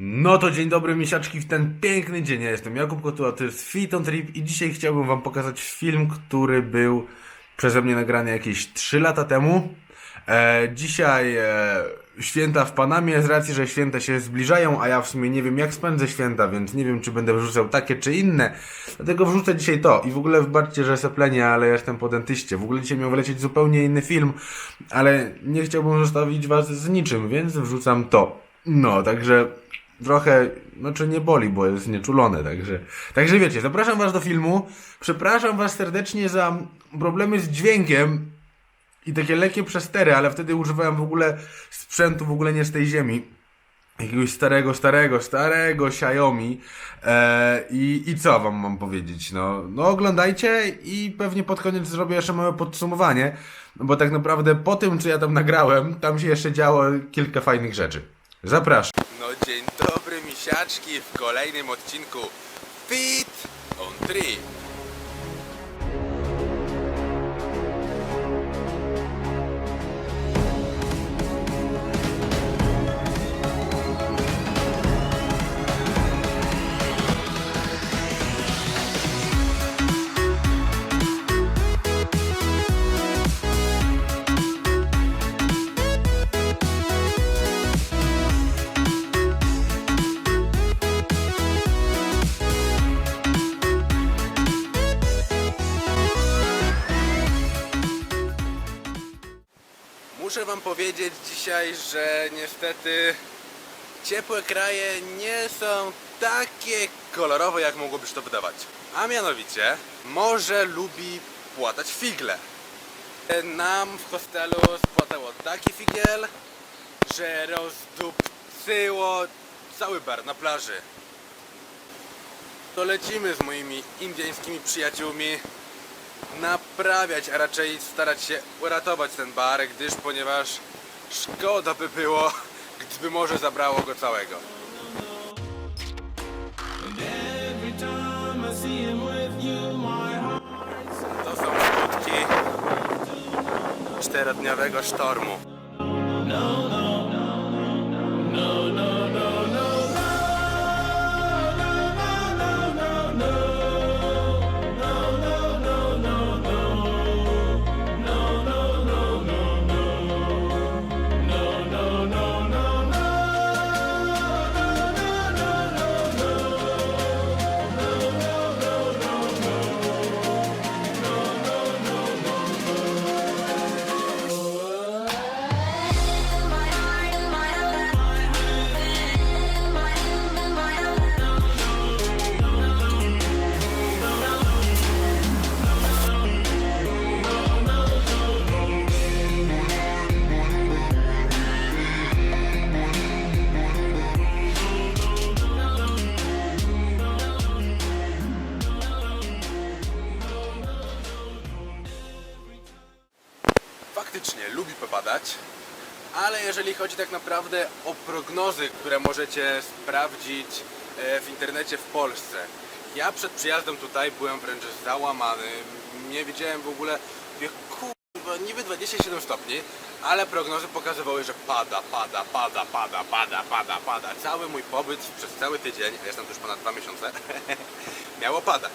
No to dzień dobry misiaczki w ten piękny dzień. Ja jestem Jakub Kotuła, to jest Fiton Trip i dzisiaj chciałbym wam pokazać film, który był przeze mnie nagrany jakieś 3 lata temu. E, dzisiaj e, święta w Panamie, z racji, że święta się zbliżają, a ja w sumie nie wiem jak spędzę święta, więc nie wiem czy będę wrzucał takie czy inne. Dlatego wrzucę dzisiaj to i w ogóle wybaczcie, że seplenie, ale jestem po dentyście. W ogóle dzisiaj miał wlecieć zupełnie inny film, ale nie chciałbym zostawić was z niczym, więc wrzucam to. No, także trochę, znaczy nie boli, bo jest nieczulone, także, także wiecie, zapraszam was do filmu, przepraszam was serdecznie za problemy z dźwiękiem i takie lekkie przestery, ale wtedy używałem w ogóle sprzętu w ogóle nie z tej ziemi, jakiegoś starego, starego, starego Xiaomi. E, i, i co wam mam powiedzieć, no, no oglądajcie i pewnie pod koniec zrobię jeszcze małe podsumowanie, bo tak naprawdę po tym, co ja tam nagrałem, tam się jeszcze działo kilka fajnych rzeczy. Zapraszam. No dzień dobry misiaczki w kolejnym odcinku Fit on Tree. Muszę wam powiedzieć dzisiaj, że niestety ciepłe kraje nie są takie kolorowe, jak mogłoby się to wydawać. A mianowicie, morze lubi płatać figle. Nam w hostelu spłatało taki figiel, że rozdupcyło cały bar na plaży. To lecimy z moimi indyjskimi przyjaciółmi naprawiać, a raczej starać się uratować ten bar, gdyż ponieważ szkoda by było, gdyby morze zabrało go całego. To są skutki czterodniowego sztormu. Ale jeżeli chodzi tak naprawdę o prognozy, które możecie sprawdzić e, w internecie w Polsce. Ja przed przyjazdem tutaj byłem wręcz załamany, nie wiedziałem w ogóle, kurwa, niby 27 stopni, ale prognozy pokazywały, że pada, pada, pada, pada, pada, pada, pada. Cały mój pobyt przez cały tydzień, a jestem tu już ponad dwa miesiące, miało padać.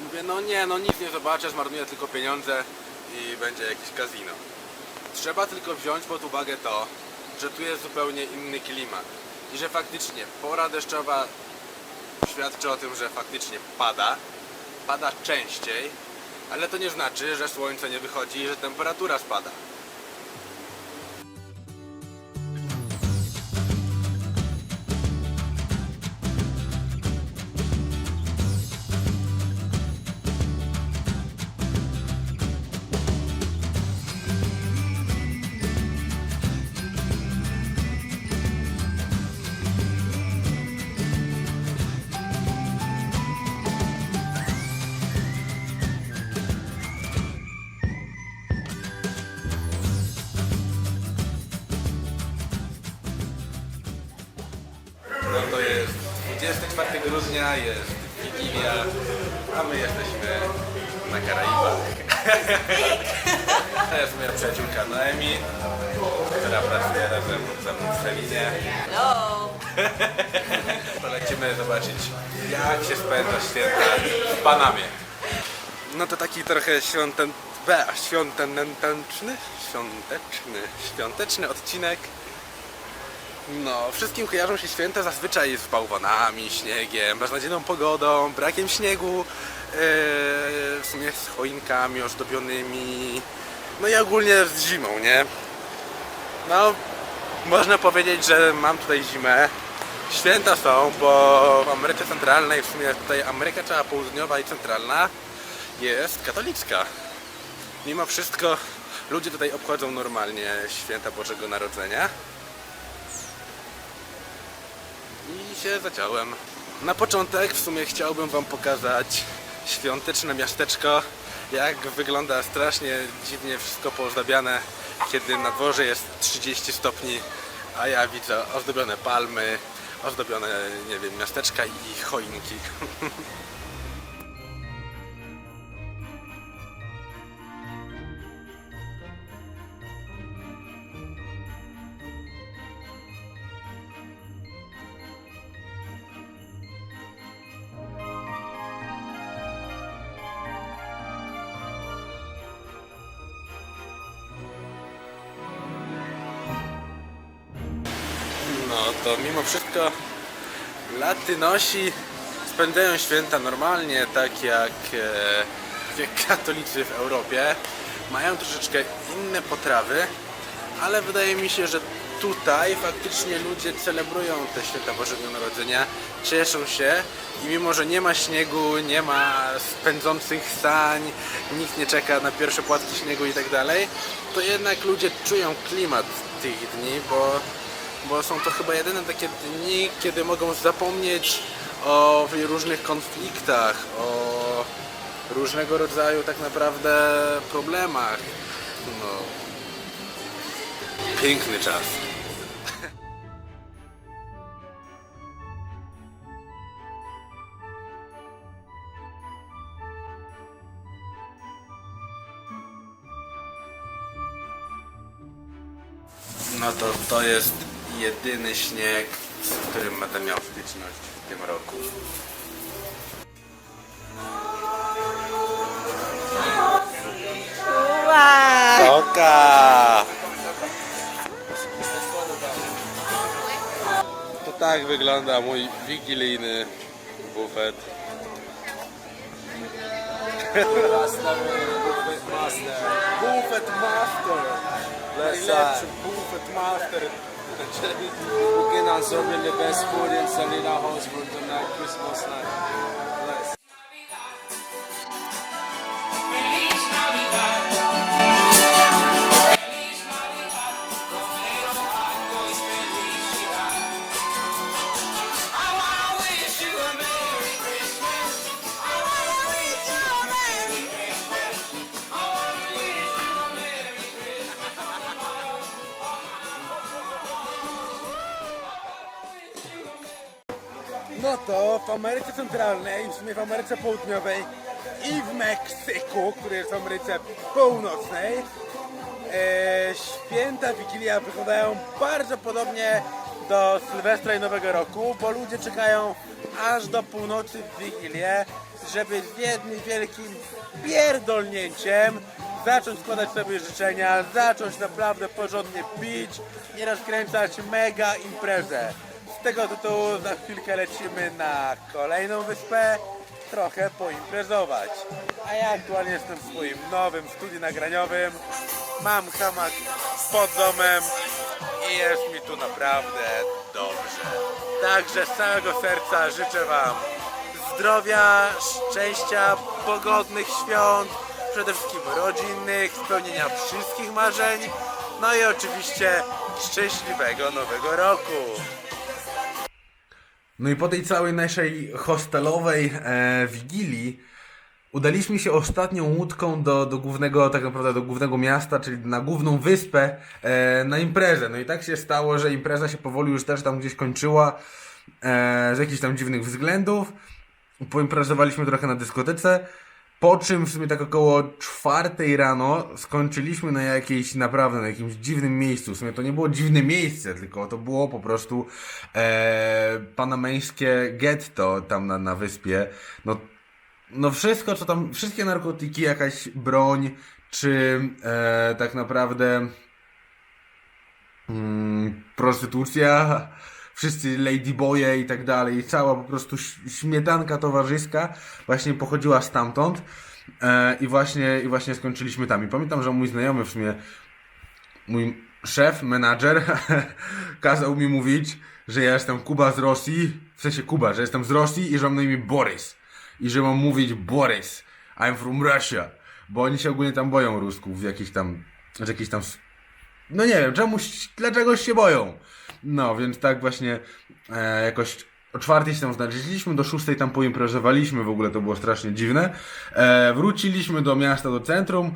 Mówię, no nie, no nic nie zobaczę, zmarnuję tylko pieniądze i będzie jakieś kazino. Trzeba tylko wziąć pod uwagę to, że tu jest zupełnie inny klimat i że faktycznie pora deszczowa świadczy o tym, że faktycznie pada, pada częściej, ale to nie znaczy, że słońce nie wychodzi i że temperatura spada. Grudnia, jest Wigilia, a my jesteśmy na Karaibach. To jest moja przyjaciółka Noemi, która pracuje razem ze mną w Selinie. Hello. To lecimy zobaczyć, jak się spędza święta w Panamie. No to taki trochę świąten... Be, świąteczny, świąteczny, świąteczny odcinek. No, wszystkim kojarzą się święta zazwyczaj z bałwanami, śniegiem, beznadziejną pogodą, brakiem śniegu, yy, w sumie z choinkami ozdobionymi, no i ogólnie z zimą, nie? No, można powiedzieć, że mam tutaj zimę. Święta są, bo w Ameryce Centralnej, w sumie tutaj Ameryka cała południowa i centralna jest katolicka. Mimo wszystko ludzie tutaj obchodzą normalnie święta Bożego Narodzenia. I się zaciąłem. Na początek w sumie chciałbym Wam pokazać świąteczne miasteczko, jak wygląda strasznie dziwnie wszystko poozdabiane, kiedy na dworze jest 30 stopni, a ja widzę ozdobione palmy, ozdobione, nie wiem, miasteczka i choinki. No to mimo wszystko Latynosi spędzają święta normalnie, tak jak, e, jak katolicy w Europie. Mają troszeczkę inne potrawy, ale wydaje mi się, że tutaj faktycznie ludzie celebrują te święta Bożego Narodzenia, cieszą się i mimo, że nie ma śniegu, nie ma spędzących sań, nikt nie czeka na pierwsze płatki śniegu i tak dalej, to jednak ludzie czują klimat tych dni, bo bo są to chyba jedyne takie dni, kiedy mogą zapomnieć o różnych konfliktach, o różnego rodzaju tak naprawdę problemach. No. Piękny czas. No to to jest jedyny śnieg, z którym będę miał styczność w tym roku. Soka! To tak wygląda mój wigilijny bufet. Buffet Master! Najlepszy Buffet Master! Cooking some of the best food in Salina House for tonight, Christmas night. No to w Ameryce Centralnej, w sumie w Ameryce Południowej i w Meksyku, który jest w Ameryce Północnej, e, święta Wigilia wyglądają bardzo podobnie do Sylwestra i Nowego Roku, bo ludzie czekają aż do północy w Wigilię, żeby z jednym wielkim pierdolnięciem zacząć składać sobie życzenia, zacząć naprawdę porządnie pić i rozkręcać mega imprezę. Z tego tytułu za chwilkę lecimy na kolejną wyspę, trochę poimprezować. A ja aktualnie jestem w swoim nowym studiu nagraniowym. Mam hamak pod domem i jest mi tu naprawdę dobrze. Także z całego serca życzę Wam zdrowia, szczęścia, pogodnych świąt, przede wszystkim rodzinnych, spełnienia wszystkich marzeń, no i oczywiście szczęśliwego nowego roku. No i po tej całej naszej hostelowej e, wigilii udaliśmy się ostatnią łódką do, do głównego, tak naprawdę do głównego miasta, czyli na główną wyspę e, na imprezę. No i tak się stało, że impreza się powoli już też tam gdzieś kończyła e, z jakichś tam dziwnych względów. Poimprezowaliśmy trochę na dyskotece. Po czym w sumie tak około czwartej rano skończyliśmy na jakiejś naprawdę, na jakimś dziwnym miejscu. W sumie to nie było dziwne miejsce, tylko to było po prostu e, panameńskie getto tam na, na wyspie. No, no wszystko, co tam, wszystkie narkotyki, jakaś broń, czy e, tak naprawdę mm, prostytucja, wszyscy ladyboye i tak dalej, cała po prostu śmietanka towarzyska właśnie pochodziła stamtąd e, i właśnie i właśnie skończyliśmy tam. I pamiętam, że mój znajomy w sumie mój szef, menadżer kazał mi mówić, że ja jestem Kuba z Rosji, w sensie Kuba, że jestem z Rosji i że mam na imię Borys. I że mam mówić Borys, I'm from Russia. Bo oni się ogólnie tam boją Rusków, jakichś tam, z jakichś tam, no nie wiem, czemuś, dlaczegoś się boją. No, więc tak właśnie e, jakoś o czwartej się tam znaleźliśmy, do szóstej tam poimprezowaliśmy, w ogóle to było strasznie dziwne. E, wróciliśmy do miasta, do centrum,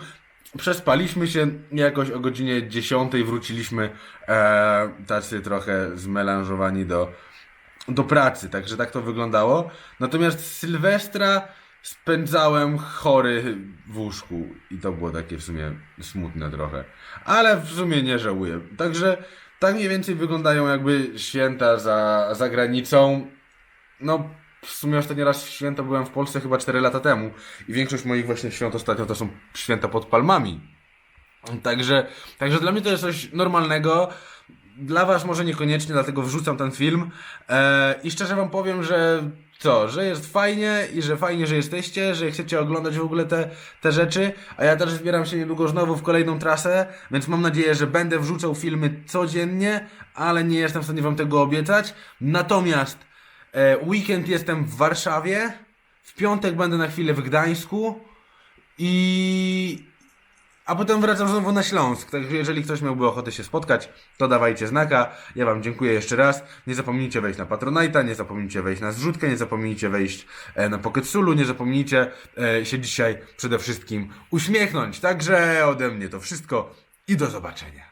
przespaliśmy się, jakoś o godzinie dziesiątej wróciliśmy e, tacy trochę zmelanżowani do, do pracy, także tak to wyglądało. Natomiast Sylwestra spędzałem chory w łóżku i to było takie w sumie smutne trochę. Ale w sumie nie żałuję. Także tak mniej więcej wyglądają jakby święta za, za granicą. No, w sumie ostatni raz święta byłem w Polsce chyba 4 lata temu i większość moich właśnie świąt ostatnio to są święta pod palmami. Także, także dla mnie to jest coś normalnego. Dla Was może niekoniecznie, dlatego wrzucam ten film. E, I szczerze Wam powiem, że co, że jest fajnie i że fajnie, że jesteście, że chcecie oglądać w ogóle te, te rzeczy. A ja też zbieram się niedługo znowu w kolejną trasę, więc mam nadzieję, że będę wrzucał filmy codziennie, ale nie jestem w stanie Wam tego obiecać. Natomiast e, weekend jestem w Warszawie, w piątek będę na chwilę w Gdańsku i a potem wracam znowu na Śląsk. Także jeżeli ktoś miałby ochotę się spotkać, to dawajcie znaka. Ja Wam dziękuję jeszcze raz. Nie zapomnijcie wejść na Patronite'a, nie zapomnijcie wejść na zrzutkę, nie zapomnijcie wejść e, na Pocket Sulu, nie zapomnijcie e, się dzisiaj przede wszystkim uśmiechnąć. Także ode mnie to wszystko i do zobaczenia.